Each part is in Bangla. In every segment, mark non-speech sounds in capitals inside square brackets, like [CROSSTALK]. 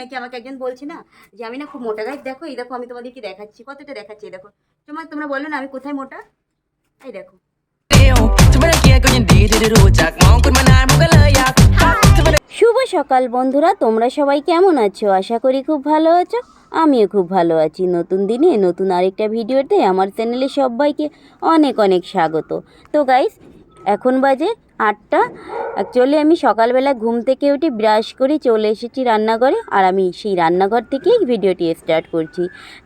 নাকি আমাকে একজন বলছে না যে, আমি না খুব মোটা গাছ দেখো, এই দেখো, আমি তোমাদেরকে দেখাচ্ছি, কতটা দেখাচ্ছি, এই দেখো। তোমার তোমরা বলো না, আমি কোথায় মোটা? এই দেখো। শুভ সকাল বন্ধুরা, তোমরা সবাই কেমন আছো? আশা করি খুব ভালো আছো। আমিও খুব ভালো আছি। নতুন দিনে নতুন আরেকটা ভিডিওতে আমার চ্যানেলে সবাইকে অনেক অনেক স্বাগত। তো গাইস এখন বাজে আটটা। অ্যাকচুয়ালি আমি সকালবেলা ঘুম থেকে উঠে ব্রাশ করে চলে এসেছি রান্নাঘরে আর আমি সেই রান্নাঘর থেকেই ভিডিওটি স্টার্ট করছি।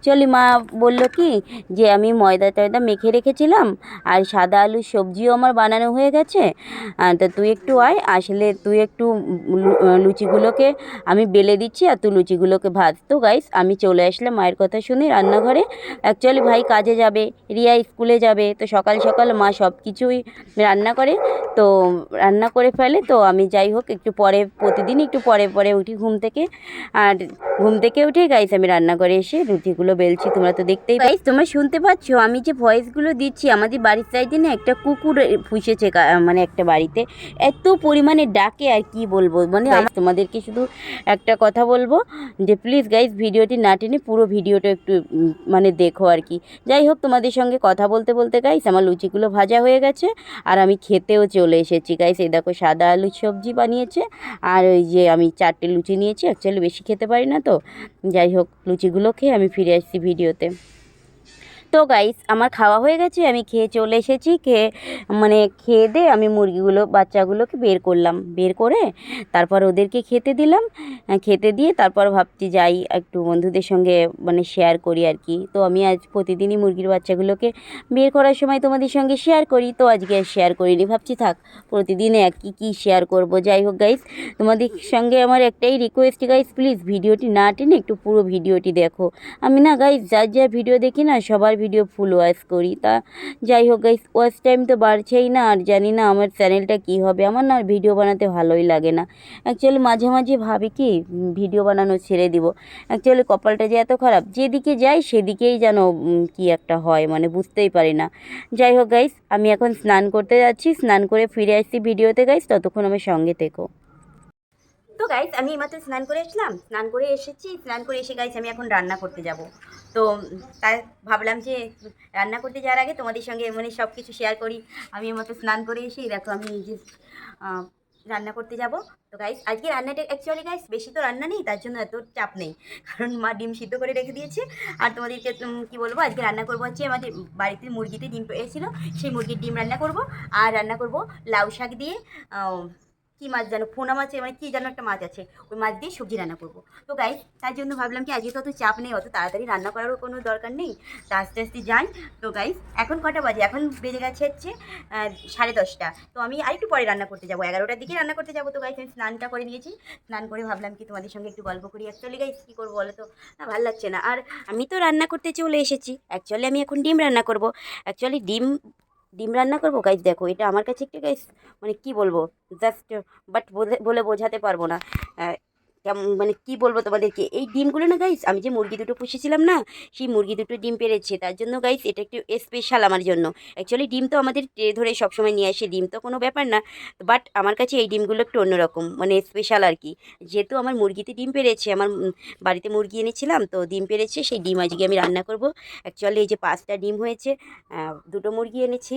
চলি মা বলল কি যে আমি ময়দা টয়দা মেখে রেখেছিলাম আর সাদা আলুর সবজিও আমার বানানো হয়ে গেছে। তা তুই একটু আয়, আসলে তুই একটু লুচিগুলোকে আমি বেলে দিচ্ছি আর তুই লুচিগুলোকে ভাজ। তো গাইস আমি চলে আসলাম মায়ের কথা শুনে রান্নাঘরে। অ্যাকচুয়ালি ভাই কাজে যাবে, রিয়া স্কুলে যাবে, তো সকাল সকাল মা সব কিছুই রান্না করে। তো রান্না করে ফেলে তো আমি যাই হোক একটু পরে প্রতিদিন একটু পরে পরে উঠি ঘুম থেকে। আর ঘুম থেকে উঠে গাইস আমি রান্না করে এসে লুচিগুলো বেলছি তোমরা তো দেখতেই গাইস তোমরা শুনতে পাচ্ছ আমি যে ভয়েসগুলো দিচ্ছি আমাদের বাড়ির সাইডে না একটা কুকুর পুষেছে মানে একটা বাড়িতে। এত পরিমাণে ডাকে আর কি বলব মানে আমি তোমাদেরকে শুধু একটা কথা বলব যে প্লিজ গাইজ ভিডিওটি না টেনে পুরো ভিডিওটা একটু মানে দেখো আর কি। যাই হোক তোমাদের সঙ্গে কথা বলতে বলতে গাইস আমার লুচিগুলো ভাজা হয়ে গেছে আর আমি খেতেও চলে এসেছি গাইস এই দেখো সাদা আলু সবজি বানিয়েছে। আর ওই যে আমি চারটে লুচি নিয়েছি অ্যাকচুয়ালি বেশি খেতে পারি না তো। যাই হোক, লুচিগুলো খেয়ে আমি ফিরে আসছি ভিডিওতে। তো গাইস আমার খাওয়া হয়ে গেছে, আমি খেয়ে চলে এসেছি, খেয়ে মানে খেয়ে দিয়ে আমি মুরগিগুলো, বাচ্চাগুলোকে বের করলাম। বের করে তারপর ওদেরকে খেতে দিলাম। খেতে দিয়ে তারপর ভাবছি যাই, একটু বন্ধুদের সঙ্গে মানে শেয়ার করি আর কি। তো আমি আজ প্রতিদিনই মুরগির বাচ্চাগুলোকে বের করার সময় তোমাদের সঙ্গে শেয়ার করি, তো আজকে আর শেয়ার করিনি। ভাবছি থাক, প্রতিদিন এক কী কী শেয়ার করব। যাই হোক গাইস তোমাদের সঙ্গে আমার একটাই রিকোয়েস্ট গাইস প্লিজ ভিডিওটি না টেনে একটু পুরো ভিডিওটি দেখো। আমি না গাইস যার যার ভিডিও দেখি না, সবার ভিডিও ফুল ওয়াশ করি। তা যাই হোক গাইস ওয়াশ টাইম তো বাড়ছেই না, আর জানি না আমার চ্যানেলটা কী হবে। আমার না আর ভিডিও বানাতে ভালোই লাগে না। অ্যাকচুয়ালি মাঝে মাঝে ভাবি কি ভিডিও বানানো ছেড়ে দিব। অ্যাকচুয়ালি কপালটা যে এত খারাপ, যেদিকে যাই সেদিকেই যেন কি একটা হয় মানে বুঝতেই পারি না। যাই হোক গাইস আমি এখন স্নান করতে যাচ্ছি। স্নান করে ফিরে আসছি ভিডিওতে গাইস ততক্ষণ আমার সঙ্গে থেকো। তো গাইস আমি এইমাত্র স্নান করে এসলাম স্নান করে এসেছি। স্নান করে এসে গাইস আমি এখন রান্না করতে যাব। তো, তাই ভাবলাম যে রান্না করতে যাওয়ার আগে তোমাদের সঙ্গে মানে সব কিছু শেয়ার করি। আমি এইমাত্র স্নান করে এসে দেখো, আমি এই যে রান্না করতে যাব। তো গাইস আজকে রান্নাটা অ্যাকচুয়ালি গাইস বেশি তো রান্না নেই, তার জন্য এত চাপ নেই। কারণ মা ডিম সিদ্ধ করে রেখে দিয়েছে। আর তোমাদেরকে কি বলব, আজকে রান্না করব হচ্ছে আমাদের বাড়িতে মুরগিতে ডিম পেয়েছিল সেই মুরগির ডিম রান্না করব। আর রান্না করব লাউ শাক দিয়ে কি মাছ জানো? পোনা মাছ মানে কি যেন একটা মাছ আছে? ওই মাছ দিয়ে সবজি রান্না করব। তো গাই তার জন্য ভাবলাম কি, আজকে তো অত চাপ নেই, অত তাড়াতাড়ি রান্না করারও কোনো দরকার নেই। তো আস্তে আস্তে যাই। তো গাই এখন কটা বাজে? এখন বেজে গেছে হচ্ছে সাড়ে দশটা। তো আমি আরেকটু পরে রান্না করতে যাব। এগারোটার দিকে রান্না করতে যাব তো গাইস আমি স্নানটা করে নিয়েছি। স্নান করে ভাবলাম কি, তোমাদের সঙ্গে একটু গল্প করি। অ্যাকচুয়ালি গাইস কী করব বলো তো? না, ভালো লাগছে না। আর আমি তো রান্না করতে চলে এসেছি। অ্যাকচুয়ালি আমি এখন ডিম রান্না করব। অ্যাকচুয়ালি ডিম ডিম রান্না করব? গাইজ দেখো, এটা আমার কাছে একটা গাইজ মানে কি বলব? জাস্ট বাট বলে বোঝাতে পারব না। কেমন মানে কি বলব তোমাদেরকে? এই ডিমগুলো না গাইস আমি যে মুরগি দুটো পুষেছিলাম না, সেই মুরগি দুটো ডিম পেরেছে। তার জন্য গাইস এটা একটু স্পেশাল আমার জন্য। অ্যাকচুয়ালি ডিম তো আমাদের ট্রে ধরে সবসময় নিয়ে আসে, ডিম তো কোনো ব্যাপার না। বাট আমার কাছে এই ডিমগুলো একটু অন্যরকম মানে স্পেশাল আর কি। যেহেতু আমার মুরগিতে ডিম পেরেছে, আমার বাড়িতে মুরগি এনেছিলাম, তো ডিম পেরেছে, সেই ডিম আজকে আমি রান্না করব। অ্যাকচুয়ালি এই যে পাঁচটা ডিম হয়েছে দুটো মুরগি এনেছি।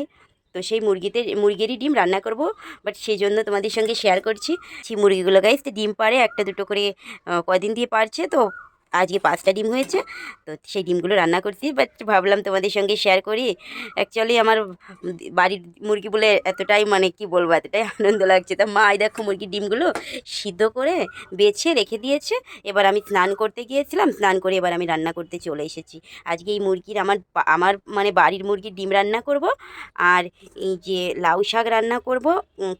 তো সেই মুরগিতে, মুরগিরই ডিম রান্না করব বাট সেই জন্য তোমাদের সঙ্গে শেয়ার করছি। সেই মুরগিগুলো গাইস ডিম পারে একটা দুটো করে কদিন দিয়ে পারছে তো আজকে পাঁচটা ডিম হয়েছে, তো সেই ডিমগুলো রান্না করছি। বাট ভাবলাম তোমাদের সঙ্গে শেয়ার করি। অ্যাকচুয়ালি আমার বাড়ির মুরগি বলে এতটাই মানে কি বলব, এতটাই আনন্দ লাগছে। তা মা দেখো মুরগির ডিমগুলো সিদ্ধ করে বেছে রেখে দিয়েছে। এবার আমি স্নান করতে গিয়েছিলাম, স্নান করে এবার আমি রান্না করতে চলে এসেছি। আজকে এই মুরগির আমার আমার মানে বাড়ির মুরগির ডিম রান্না করব, আর এই যে লাউ শাক রান্না করব।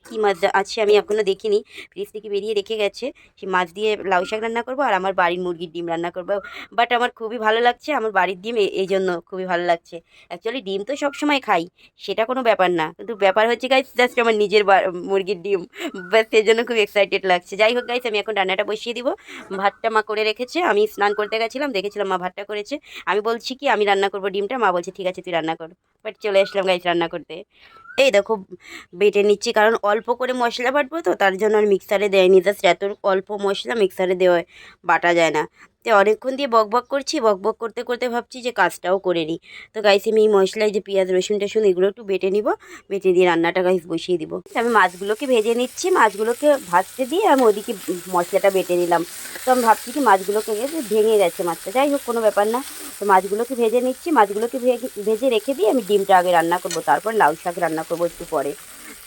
কী মাছ আছে আমি এখনও দেখিনি, ফ্রিজ থেকে বেরিয়ে রেখে গেছে। সেই মাছ দিয়ে লাউ শাক রান্না করব, আর আমার বাড়ির মুরগির ডিম রান্না করব। বাট আমার খুবই ভালো লাগছে, আমার বাড়ির ডিম এই জন্য খুবই ভালো লাগছে। অ্যাকচুয়ালি ডিম তো সবসময় খাই, সেটা কোনো ব্যাপার না। কিন্তু ব্যাপার হচ্ছে গাইস জাস্ট আমার নিজের মুরগির ডিম। ব্যাস সেই জন্য খুব এক্সাইটেড লাগছে। যাই হোক গাইস আমি এখন রান্নাটা বসিয়ে দিব। ভাতটা মা করে রেখেছে, আমি স্নান করতে গেছিলাম, দেখেছিলাম মা ভাতটা করেছে। আমি বলছি কি, আমি রান্না করব ডিমটা, মা বলছে ঠিক আছে, তুই রান্না কর। বাট চলে আসলাম গাইস রান্না করতে। এই দেখো, বেটে নিচ্ছি, কারণ অল্প করে মশলা বাটবো তো, তার জন্য আর মিক্সারে দেয়নি। জাস্ট এত অল্প মশলা মিক্সারে দেওয়া বাটা যায় না। তো অনেকক্ষণ দিয়ে বক বক করছি, বক বক করতে করতে ভাবছি যে কাজটাও করে নিই। তো গাইস আমি এই মশলায় যে পেঁয়াজ, রসুন, টসুন এগুলো একটু বেটে নিব, বেটে দিয়ে রান্নাটা গাইস বসিয়ে দিব। আমি মাছগুলোকে ভেজে নিচ্ছি, মাছগুলোকে ভাজতে দিয়ে আমি ওদিকে মশলাটা বেটে নিলাম। তো আমি ভাবছি কি মাছগুলোকে ভেঙে গেছে মাছটা, যাই হোক কোনো ব্যাপার না। তো মাছগুলোকে ভেজে নিচ্ছি, মাছগুলোকে ভেজে রেখে দিয়ে আমি ডিমটা আগে রান্না করব, তারপর লাউ শাক রান্না করব একটু পরে।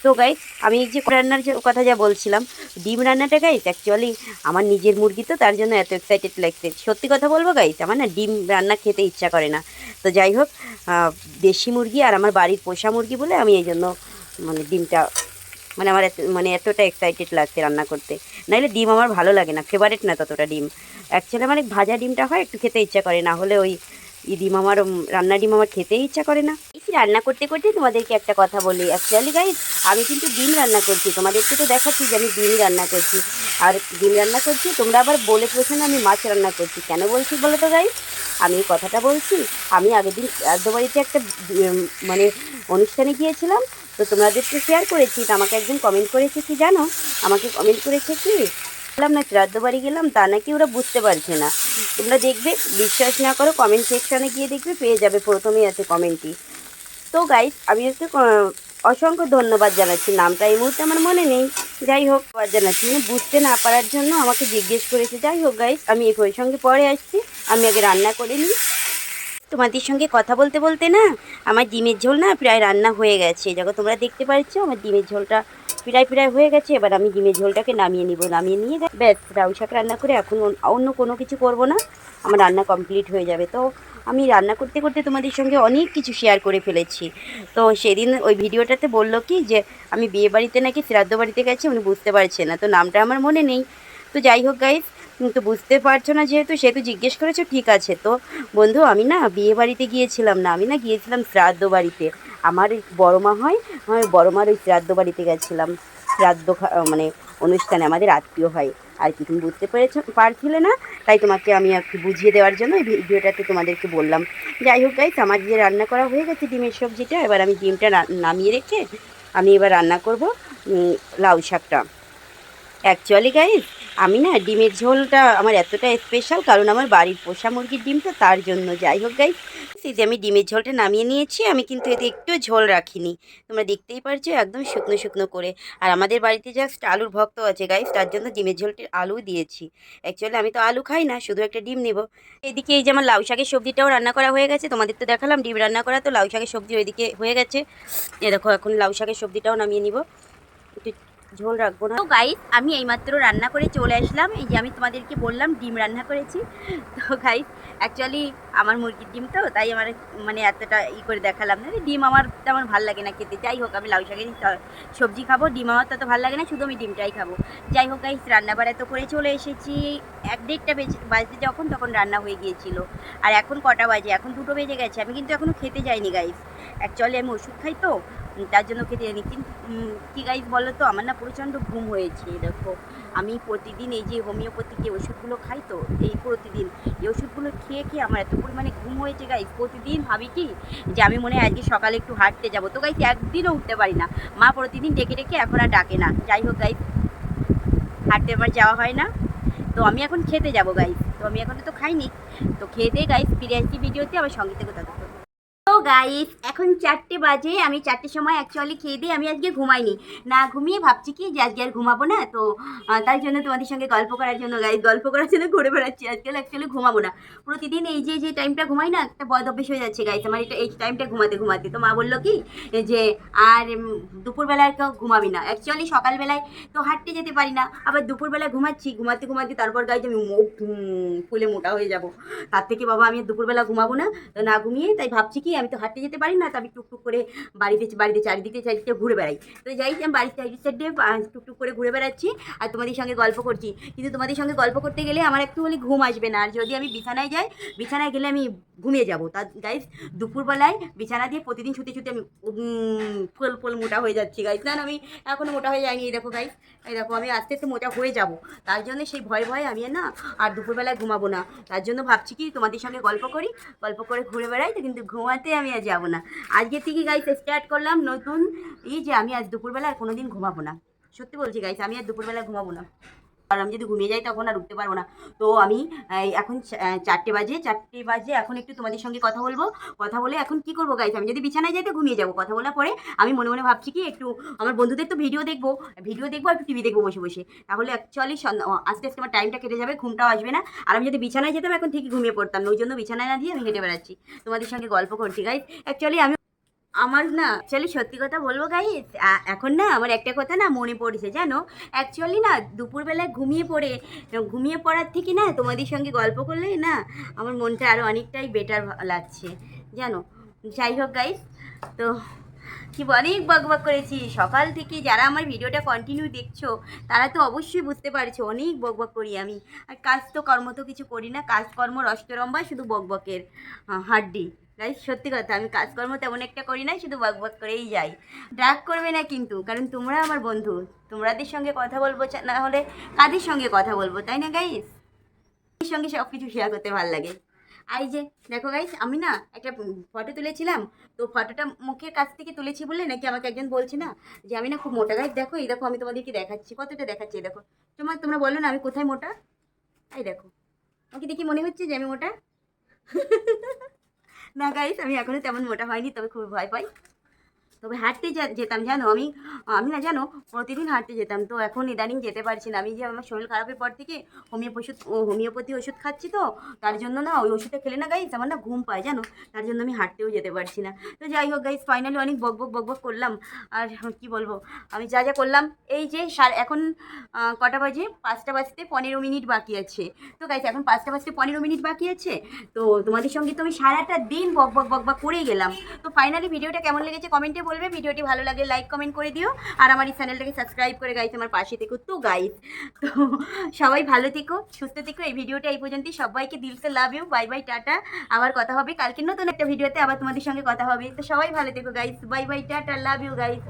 তো গাইস আমি যে রান্নার কথা যা বলছিলাম, ডিম রান্নাটা গাইস অ্যাকচুয়ালি আমার নিজের মুরগি তো, তার জন্য এত এক্সাইটেড লাগছে। সত্যি কথা বলব গাইস আমার না ডিম রান্না খেতে ইচ্ছা করে না। তো যাই হোক দেশি মুরগি আর আমার বাড়ির পোষা মুরগি বলে আমি এই জন্য মানে ডিমটা মানে আমার এত মানে এতটা এক্সাইটেড লাগছে রান্না করতে। নাহলে ডিম আমার ভালো লাগে না ফেভারিট না ততটা ডিম। অ্যাকচুয়ালি মানে ভাজা ডিমটা হয়, একটু খেতে ইচ্ছা করে, না হলে ওই ডিম আমার রান্না ডিম আমার খেতেই ইচ্ছা করে না। এই রান্না করতে করতে তোমাদেরকে একটা কথা বলি অ্যাকচুয়ালি গাইজ আমি কিন্তু ডিম রান্না করছি, তোমাদেরকে তো দেখাচ্ছি যে আমি ডিম রান্না করছি। আর ডিম রান্না করছি, তোমরা আবার বলে প্রশ্ন আমি মাছ রান্না করছি। কেন বলছি বলো তো গাইজ আমি কথাটা বলছি, আমি আগের দিন বাড়িতে একটা মানে অনুষ্ঠানে গিয়েছিলাম, তো তোমাদেরকে শেয়ার করেছি, তো আমাকে একজন কমেন্ট করেছে কি জানো? আমাকে কমেন্ট করেছে কি? বললাম না শ্রাদ্ধ বাড়ি গেলাম, তা নাকি ওরা বুঝতে পারছে না। তোমরা দেখবে, বিশ্বাস না করো কমেন্ট সেকশানে গিয়ে দেখবে, পেয়ে যাবে প্রথমেই আছে কমেন্টটি তো গাইস আমি হচ্ছে অসংখ্য ধন্যবাদ জানাচ্ছি নামটা। এই মুহূর্তে আমার মনে নেই। যাই হোক জানাচ্ছি। মানে বুঝতে না পারার জন্য আমাকে জিজ্ঞেস করেছে। যাই হোক গাইস আমি এই সঙ্গে পরে আসছি। আমি আগে রান্না করে নিই। তোমাদের সঙ্গে কথা বলতে বলতে না, আমার ডিমের ঝোল না প্রায় রান্না হয়ে গেছে। যখন তোমরা দেখতে পাচ্ছ, আমার ডিমের ঝোলটা প্রায় প্রায় হয়ে গেছে। এবার আমি ডিমের ঝোলটাকে নামিয়ে নিব। নামিয়ে নিয়ে ব্যাস লাউ শাক রান্না করে এখন অন্য কোনো কিছু করব না। আমার রান্না কমপ্লিট হয়ে যাবে। তো আমি রান্না করতে করতে তোমাদের সঙ্গে অনেক কিছু শেয়ার করে ফেলেছি। তো সেদিন ওই ভিডিওটাতে বলল কি যে, আমি বিয়ে বাড়িতে নাকি শ্রাদ্ধ বাড়িতে গেছি, উনি বুঝতে পারছে না। তো নামটা আমার মনে নেই। তো যাই হোক গাইস তো বুঝতে পারছ না যেহেতু সেহেতু জিজ্ঞেস করেছ, ঠিক আছে। তো বন্ধু, আমি না বিয়ে বাড়িতে গিয়েছিলাম না, আমি না গিয়েছিলাম শ্রাদ্ধ বাড়িতে। আমার বড় মা হয়, আমার বড় মার ওই শ্রাদ্ধ বাড়িতে গেছিলাম। শ্রাদ্ধ মানে অনুষ্ঠানে আমাদের আত্মীয় হয়। আর কি তুমি বুঝতে পেরেছ, পারছিলে না, তাই তোমাকে আমি একটু বুঝিয়ে দেওয়ার জন্য এই ভিডিওটাতে তোমাদেরকে বললাম। যাই হোক গাইস আমার যে রান্না করা হয়ে গেছে ডিমের সবজিটা, এবার আমি ডিমটা নামিয়ে রেখে আমি এবার রান্না করব লাউ শাকটা। অ্যাকচুয়ালি গাইস আমি না ডিমের ঝোলটা আমার এতটা স্পেশাল কারণ আমার বাড়ির পোষা মুরগির ডিম তো তার জন্য। যাই হোক গাইস এই যে আমি ডিমের ঝোলটা নামিয়ে নিয়েছি, আমি কিন্তু এতে একটু ঝোল রাখিনি। তোমরা দেখতেই পারছ একদম শুকনো শুকনো করে। আর আমাদের বাড়িতে জাস্ট আলুর ভক্ত আছে গাইস তার জন্য ডিমের ঝোলটির আলু দিয়েছি। অ্যাকচুয়ালি আমি তো আলু খাই না, শুধু একটা ডিম নেব। এদিকে এই যে আমার লাউ শাকের সবজিটাও রান্না করা হয়ে গেছে, তোমাদের তো দেখালাম ডিম রান্না করা, তো লাউ শাকের সবজি ওইদিকে হয়ে গেছে। এ দেখো, এখন লাউ শাকের সবজিটাও নামিয়ে নিব। একটু ঝোল রাখব না। তো গাইস আমি এইমাত্র রান্না করে চলে আসলাম। এই যে আমি তোমাদেরকে বললাম, ডিম রান্না করেছি। তো গাইস অ্যাকচুয়ালি আমার মুরগির ডিম তো, তাই আমার মানে এতটা ই করে দেখালাম না। ডিম আমার তেমন ভালো লাগে না খেতে। যাই হোক, আমি লাউ শাকের সবজি খাব। ডিম আমার তত ভালো লাগে না, শুধু আমি ডিমটাই খাব। যাই হোক গাইস রান্না বাড়া তো করে চলে এসেছি। এক দেড়টা বেজে, বাজতে যখন, তখন রান্না হয়ে গিয়েছিল। আর এখন কটা বাজে? এখন দুটো বেজে গেছে। আমি কিন্তু এখনও খেতে যাইনি গাইস অ্যাকচুয়ালি আমি ওষুধ খাই তো তার জন্য খেতে যাইনি কিন্তু কি গাইস বলো তো আমার না প্রচণ্ড ঘুম হয়েছে, দেখো। আমি প্রতিদিন এই যে হোমিওপ্যাথিক যে ওষুধগুলো খাই তো, এই প্রতিদিন, এই ওষুধগুলো খেয়ে খেয়ে আমার এত পরিমাণে ঘুম হয়েছে গাইস প্রতিদিন ভাবি কি? যে আমি মনে হয় আজকে সকালে একটু হাঁটতে যাব। তো গাইস একদিনও উঠতে পারি না। মা প্রতিদিন ডেকে ডেকে এখন আর ডাকে না। যাই হোক গাইস হাঁটতে আমার যাওয়া হয় না। তো আমি এখন খেতে যাব গাইস তো আমি এখন তো খাইনি। তো খেয়ে দিয়ে গাইস ফিরে আসছি ভিডিওতে আমার সঙ্গে থেকে কথা তো গাইস এখন চারটে বাজে আমি চারটের সময় অ্যাকচুয়ালি খেয়ে দিয়ে আমি আজকে ঘুমাইনি। না ঘুমিয়ে ভাবছি কি যে আজকে আর ঘুমাবো না তো তার জন্য তোমাদের সঙ্গে গল্প করার জন্য গাইস গল্প করার জন্য ঘুরে বেড়াচ্ছি। আজকাল অ্যাকচুয়ালি ঘুমাবো না। প্রতিদিন এই যে যে টাইমটা ঘুমাই না একটা বদ অভ্যেস হয়ে যাচ্ছে গাইস আমার এটা এই টাইমটা ঘুমাতে ঘুমাতে। তো মা বলল কি যে আর উম, দুপুরবেলায় কেউ ঘুমাবি না। অ্যাকচুয়ালি সকালবেলায় তো হাঁটতে যেতে পারি না আবার দুপুরবেলা ঘুমাচ্ছি ঘুমাতে ঘুমাতে তারপর গাইজ আমি মুখ ফুলে মোটা হয়ে যাব। তার থেকে বাবা আমি দুপুরবেলা ঘুমাবো না তো না ঘুমিয়ে তাই ভাবছি কি আমি তো হাঁটতে যেতে পারি না, তো আমি টুকটুক করে বাড়িতে বাড়িতে চারিদিকে চারিদিকে ঘুরে বেড়াই। তো যাই আমি বাড়ির চারিদিক সাইডে টুকটুক করে ঘুরে বেড়াচ্ছি আর তোমাদের সঙ্গে গল্প করছি। কিন্তু তোমাদের সঙ্গে গল্প করতে গেলে আমার একটু হলে ঘুম আসবে না। আর যদি আমি বিছানায় যাই, বিছানায় গেলে আমি ঘুমিয়ে যাব। তার গাইজ দুপুরবেলায় বিছানা দিয়ে প্রতিদিন ছুটে ছুটে আমি ফুল ফুল মোটা হয়ে যাচ্ছি। গাইজ না আমি এখনও মোটা হয়ে যাইনি। এই দেখো গাইজ এই দেখো, আমি আস্তে আস্তে মোটা হয়ে যাব। তার জন্য সেই ভয়, ভয়ে আমি না, আর দুপুরবেলায় ঘুমাবো না। তার জন্য ভাবছি কি, তোমাদের সঙ্গে গল্প করি। গল্প করে ঘুরে বেড়াই তো কিন্তু ঘুমাতে আমি আর যাব না। আজকে থেকে গাইস স্টার্ট করলাম নতুন। এই যে আমি আজ দুপুরবেলা আর কোনোদিন ঘুমাবো না। সত্যি বলছি গাইস আমি আর দুপুরবেলা ঘুমাবো না। আর আমি যদি ঘুমিয়ে যাই তখন আর উঠতে পারব না। তো আমি এখন চারটে বাজে চারটে বাজে এখন একটু তোমাদের সঙ্গে কথা বলব। কথা বলে এখন কি করব গাইস আমি যদি বিছানায় যাই তো ঘুমিয়ে যাব। কথা বলার পরে আমি মনে মনে ভাবছি কি, একটু আমার বন্ধুদের তো ভিডিও দেখব। ভিডিও দেখব একটু টিভি দেখব বসে বসে। তাহলে অ্যাকচুয়ালি আস্তে আস্তে আমার টাইমটা কেটে যাবে, ঘুমটাও আসবে না। আর আমি যদি বিছানায় যেতাম, এখন ঠিকই ঘুমিয়ে পড়তাম। ওই জন্য বিছানায় না দিয়ে আমি হেঁটে বেড়াচ্ছি। তোমাদের সঙ্গে গল্প করছি গাইস অ্যাকচুয়ালি আমি আমার না অ্যাকচুয়ালি সত্যি কথা বলব গাইস এখন না আমার একটা কথা না মনে পড়েছে, জানো? অ্যাকচুয়ালি না দুপুরবেলায় ঘুমিয়ে পড়ে, ঘুমিয়ে পড়ার থেকে না তোমাদের সঙ্গে গল্প করলে না আমার মনটা আরও অনেকটাই বেটার লাগছে, জানো? যাই হোক গাইস তো কি অনেক বকবক করেছি। সকাল থেকে যারা আমার ভিডিওটা কন্টিনিউ দেখছ, তারা তো অবশ্যই বুঝতে পারছ, অনেক বকবক করি আমি। আর কাজ তো কর্ম তো কিছু করি না, কাজকর্ম রস্তরম্বা শুধু বকবকের হাড্ডি। গাইস সত্যি কথা, আমি কাজকর্ম তেমন একটা করি না শুধু বকবক করেই যাই। ড্রাগ করবে না কিন্তু, কারণ তোমরা আমার বন্ধু। তোমরাদের সঙ্গে কথা বলব না হলে কাদের সঙ্গে কথা বলব, তাই না গাইস এর সঙ্গে সব কিছু শেয়ার করতে ভালো লাগে। আর এই যে, দেখো গাইস আমি না একটা ফটো তুলেছিলাম। তো ফটোটা মুখের কাছ থেকে তুলেছি বলে নাকি আমাকে একজন বলছে না, যে আমি না খুব মোটা। গাইস দেখো, এই দেখো, আমি তোমাদেরকে দেখাচ্ছি, কতটা দেখাচ্ছি দেখো। তোমার, তোমরা বলো না, আমি কোথায় মোটা? এই দেখো। আমাকে দেখি মনে হচ্ছে যে আমি মোটা। [LAUGHS] না গাইস আমি এখনও তেমন মোটা হয়নি তবে খুব ভয় পাই। তবে হাঁটতে যেতাম জানো, আমি আমি না জানো প্রতিদিন হাঁটতে যেতাম। তো এখন ইদানিং যেতে পারছি না। আমি যে আমার শরীর খারাপের পর থেকে হোমিও ওষুধ ও হোমিওপ্যাথি ওষুধ খাচ্ছি তো, তার জন্য না ওই ওষুধটা খেলে না গাইস আমার না ঘুম পায় জানো? তার জন্য আমি হাঁটতেও যেতে পারছি না। তো যাই হোক গাইস ফাইনালি অনেক বক বক বক বক করলাম। আর কি বলব? আমি যা যা করলাম, এই যে সার- এখন কটা বাজে? পাঁচটা বাজতে পনেরো মিনিট বাকি আছে। তো গাইস এখন পাঁচটা বাজতে পনেরো মিনিট বাকি আছে। তো তোমাদের সঙ্গে তো আমি সারাটা দিন বক বক বক বক করেই গেলাম। তো ফাইনালি ভিডিওটা কেমন লেগেছে কমেন্টে বলবে, ভিডিওটি ভালো লাগলে লাইক কমেন্ট করে দিও। আর আমার এই চ্যানেলটাকে সাবস্ক্রাইব করে গাইস আমার পাশে থেকো তো গাইস তো সবাই ভালো থেকো, সুস্থ থেকো। এই ভিডিওটা এই পর্যন্তই। সবাইকে দিলতে love you bye bye tata. আবার কথা হবে। কালকে নতুন একটা ভিডিওতে আবার তোমাদের সঙ্গে কথা হবে। তো সবাই ভালো থেকো guys bye bye tata. Love you guys